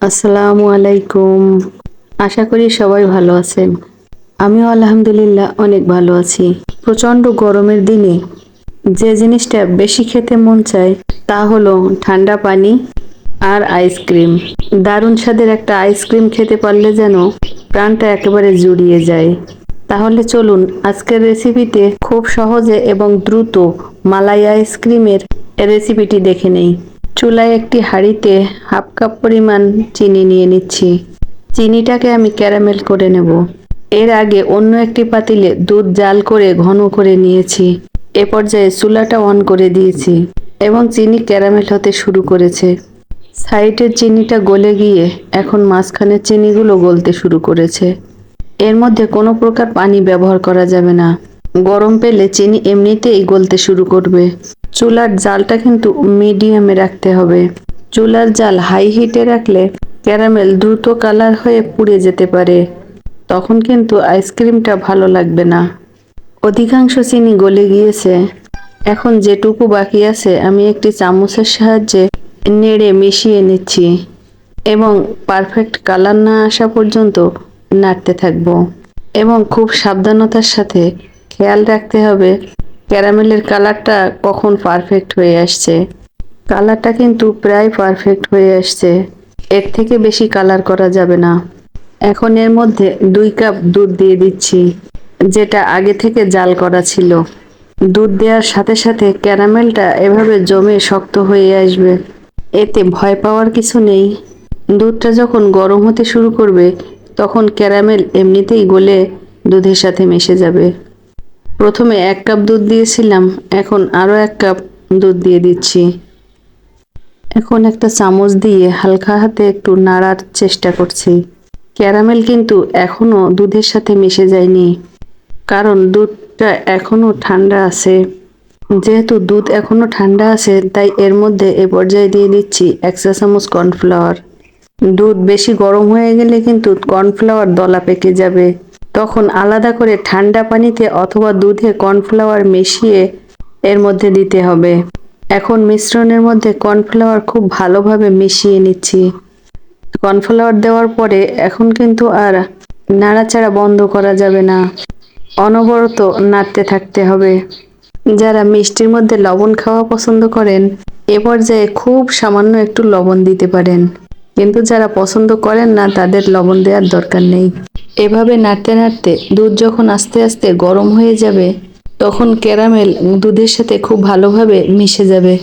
আসসালামু আলাইকুম। আশা করি সবাই ভালো আছেন। আমিও আলহামদুলিল্লাহ অনেক ভালো আছি। প্রচণ্ড গরমের দিনে যে জিনিসটা বেশি খেতে মন চায় তা হলো ঠান্ডা পানি আর আইসক্রিম। দারুণ স্বাদের একটা আইসক্রিম খেতে পারলে যেন প্রাণটা একেবারে জুড়িয়ে যায়। তাহলে চলুন আজকের রেসিপিতে খুব সহজে এবং দ্রুত মালাই আইসক্রিমের রেসিপিটি দেখে নেই। চুলায় একটি হাঁড়িতে হাফ কাপ পরিমাণ চিনি নিয়ে নিচ্ছি। চিনিটাকে আমি ক্যারামেল করে নেব। এর আগে অন্য একটি পাতিলে দুধ জাল করে ঘন করে নিয়েছি। এ পর্যায়ে চুলাটা অন করে দিয়েছি এবং চিনি ক্যারামেল হতে শুরু করেছে। সাইডের চিনিটা গলে গিয়ে এখন মাঝখানের চিনিগুলো গলতে শুরু করেছে। এর মধ্যে কোনো প্রকার পানি ব্যবহার করা যাবে না। গরম পেলে চিনি এমনিতেই গলতে শুরু করবে। চুলার জালটা কিন্তু মিডিয়ামে রাখতে হবে। চুলার জাল হাই হিটে রাখলে ক্যারামেল দ্রুত কালার হয়ে পুড়ে যেতে পারে। তখন কিন্তু আইসক্রিমটা ভালো লাগবে না। অধিকাংশ চিনি গলে গিয়েছে। এখন যেটুকু বাকি আছে, আমি একটি চামচের সাহায্যে নেড়ে মিশিয়ে নিচ্ছি এবং পারফেক্ট কালার না আসা পর্যন্ত নাড়তে থাকব। এবং খুব সাবধানতার সাথে খেয়াল রাখতে হবে ক্যারামেলের কালারটা কখন পারফেক্ট হয়ে আসছে? কালারটা কিন্তু প্রায় পারফেক্ট হয়ে আসছে। এর থেকে বেশি কালার করা যাবে না। এখন এর মধ্যে দুই কাপ দুধ দিয়ে দিচ্ছি, যেটা আগে থেকে জাল করা ছিল। দুধ দেওয়ার সাথে সাথে ক্যারামেলটা এভাবে জমে শক্ত হয়ে আসবে। এতে ভয় পাওয়ার কিছু নেই। দুধটা যখন গরম হতে শুরু করবে, তখন ক্যারামেল এমনিতেই গলে দুধের সাথে মিশে যাবে। প্রথমে এক কাপ দুধ দিয়েছিলাম, এখন আরও এক কাপ দুধ দিয়ে দিচ্ছি। এখন একটা চামচ দিয়ে হালকা হাতে একটু নাড়ার চেষ্টা করছি। ক্যারামেল কিন্তু এখনও দুধের সাথে মিশে যায়নি, কারণ দুধটা এখনও ঠান্ডা আছে। যেহেতু দুধ এখনও ঠান্ডা আছে, তাই এর মধ্যে এ পর্যায়ে দিয়ে দিচ্ছি এক চা চামচ কর্নফ্লাওয়ার। দুধ বেশি গরম হয়ে গেলে কিন্তু কর্নফ্লাওয়ার দলা পেকে যাবে। তখন আলাদা করে ঠান্ডা পানিতে অথবা দুধে কর্নফ্লাওয়ার মিশিয়ে এর মধ্যে দিতে হবে। এখন মিশ্রণের মধ্যে কর্নফ্লাওয়ার খুব ভালোভাবে মিশিয়ে নিচ্ছি। কর্নফ্লাওয়ার দেওয়ার পরে এখন কিন্তু আর নাড়াচাড়া বন্ধ করা যাবে না। অনবরত নাড়তে থাকতে হবে। যারা মিষ্টির মধ্যে লবণ খাওয়া পছন্দ করেন, এ পর্যায়ে খুব সামান্য একটু লবণ দিতে পারেন। কিন্তু যারা পছন্দ করেন না, তাদের লবণ দেওয়ার দরকার নেই। এভাবে নাড়তে নাড়তে দুধ যখন আস্তে আস্তে গরম হয়ে যাবে, তখন ক্যারামেল দুধের সাথে খুব ভালোভাবে মিশে যাবে।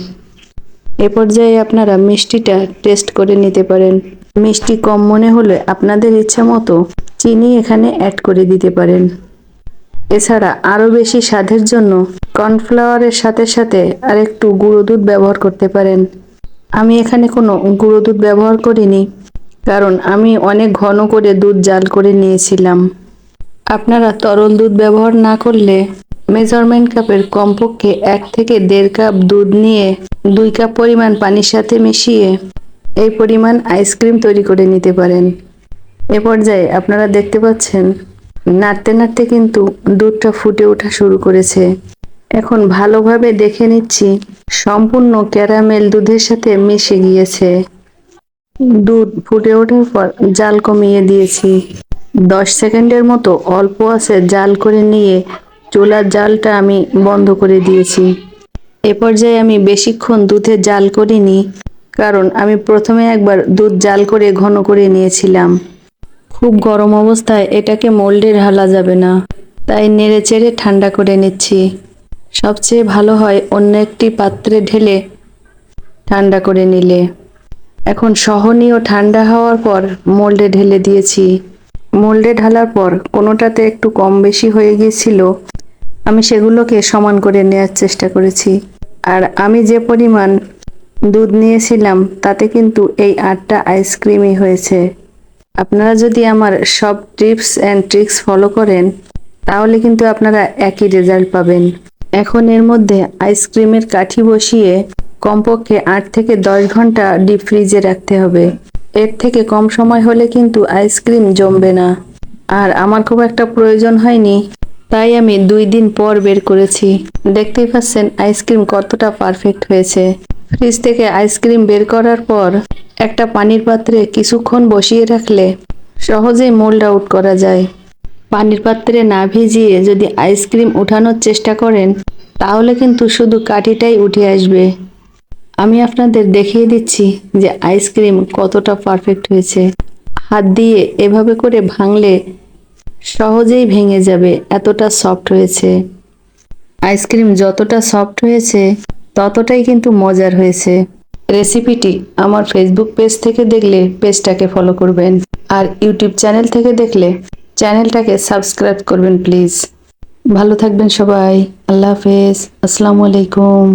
এ পর্যায়ে আপনারা মিষ্টিটা টেস্ট করে নিতে পারেন। মিষ্টি কম মনে হলে আপনাদের ইচ্ছা মতো চিনি এখানে অ্যাড করে দিতে পারেন। এছাড়া আরও বেশি স্বাদের জন্য কর্নফ্লাওয়ারের সাথে সাথে আর একটু গুঁড়ো দুধ ব্যবহার করতে পারেন। আমি এখানে কোনো গুঁড়ো দুধ ব্যবহার করিনি। কারণ আমি অনেক ঘন করে দুধ জাল করে নিয়েছিলাম। আপনারা তরল দুধ ব্যবহার না করলে মেজারমেন্ট কাপের কমপক্ষে এক থেকে দেড় কাপ দুধ নিয়ে দুই কাপ পরিমাণ পানির সাথে মিশিয়ে এই পরিমাণ আইসক্রিম তৈরি করে নিতে পারেন। এ পর্যায়ে আপনারা দেখতে পাচ্ছেন, নাড়তে নাড়তে কিন্তু দুধটা ফুটে ওঠা শুরু করেছে। এখন ভালোভাবে দেখে নিচ্ছি, সম্পূর্ণ ক্যারামেল দুধের সাথে মিশে গিয়েছে। দুধ ফুটে ওঠার পর জাল কমিয়ে দিয়েছি। দশ সেকেন্ডের মতো অল্প আছে জাল করে নিয়ে চুলার জালটা আমি বন্ধ করে দিয়েছি। এ পর্যায়ে আমি বেশিক্ষণ দুধে জাল করিনি, কারণ আমি প্রথমে একবার দুধ জাল করে ঘন করে নিয়েছিলাম। খুব গরম অবস্থায় এটাকে মোল্ডে ঢালা যাবে না, তাই নেড়ে চেড়ে ঠান্ডা করে নিচ্ছি। সবচেয়ে ভালো হয় অন্য একটি পাত্রে ঢেলে ঠান্ডা করে নিলে। এখন সহনীয় ঠান্ডা হওয়ার পর মোল্ডে ঢেলে দিয়েছি। মোল্ডে ঢালার পর কোনোটাতে একটু কম বেশি হয়ে গিয়েছিল, আমি সেগুলোকে সমান করে নেওয়ার চেষ্টা করেছি। আর আমি যে পরিমাণ দুধ নিয়েছিলাম, তাতে কিন্তু এই আটটা আইসক্রিমই হয়েছে। আপনারা যদি আমার সব টিপস অ্যান্ড ট্রিক্স ফলো করেন, তাহলে কিন্তু আপনারা একই রেজাল্ট পাবেন। এখন এর মধ্যে আইসক্রিমের কাঠি বসিয়ে কমপক্ষে আট থেকে দশ ঘণ্টা ডিপ ফ্রিজে রাখতে হবে। এর থেকে কম সময় হলে কিন্তু আইসক্রিম জমবে না। আর আমার খুব একটা প্রয়োজন হয়নি, তাই আমি দুই দিন পর বের করেছি। দেখতেই পাচ্ছেন আইসক্রিম কতটা পারফেক্ট হয়েছে। ফ্রিজ থেকে আইসক্রিম বের করার পর একটা পানির পাত্রে কিছুক্ষণ বসিয়ে রাখলে সহজেই মোল্ড আউট করা যায়। পানির পাত্রে না ভিজিয়ে যদি আইসক্রিম উঠানোর চেষ্টা করেন, তাহলে কিন্তু শুধু কাঠিটাই উঠে আসবে। আমি আপনাদের দেখিয়ে দিচ্ছি যে আইসক্রিম কতটা পারফেক্ট হয়েছে। হাত দিয়ে এভাবে করে ভাঙলে সহজেই ভেঙে যাবে, এতটা সফট হয়েছে। আইসক্রিম যতটা সফট হয়েছে, ততটাই কিন্তু মজার হয়েছে। রেসিপিটি আমার ফেসবুক পেজ থেকে দেখলে পেজটাকে ফলো করবেন, আর ইউটিউব চ্যানেল থেকে দেখলে চ্যানেলটাকে সাবস্ক্রাইব করবেন প্লিজ। ভালো থাকবেন সবাই। আল্লাহ হাফেজ। আসসালামু আলাইকুম।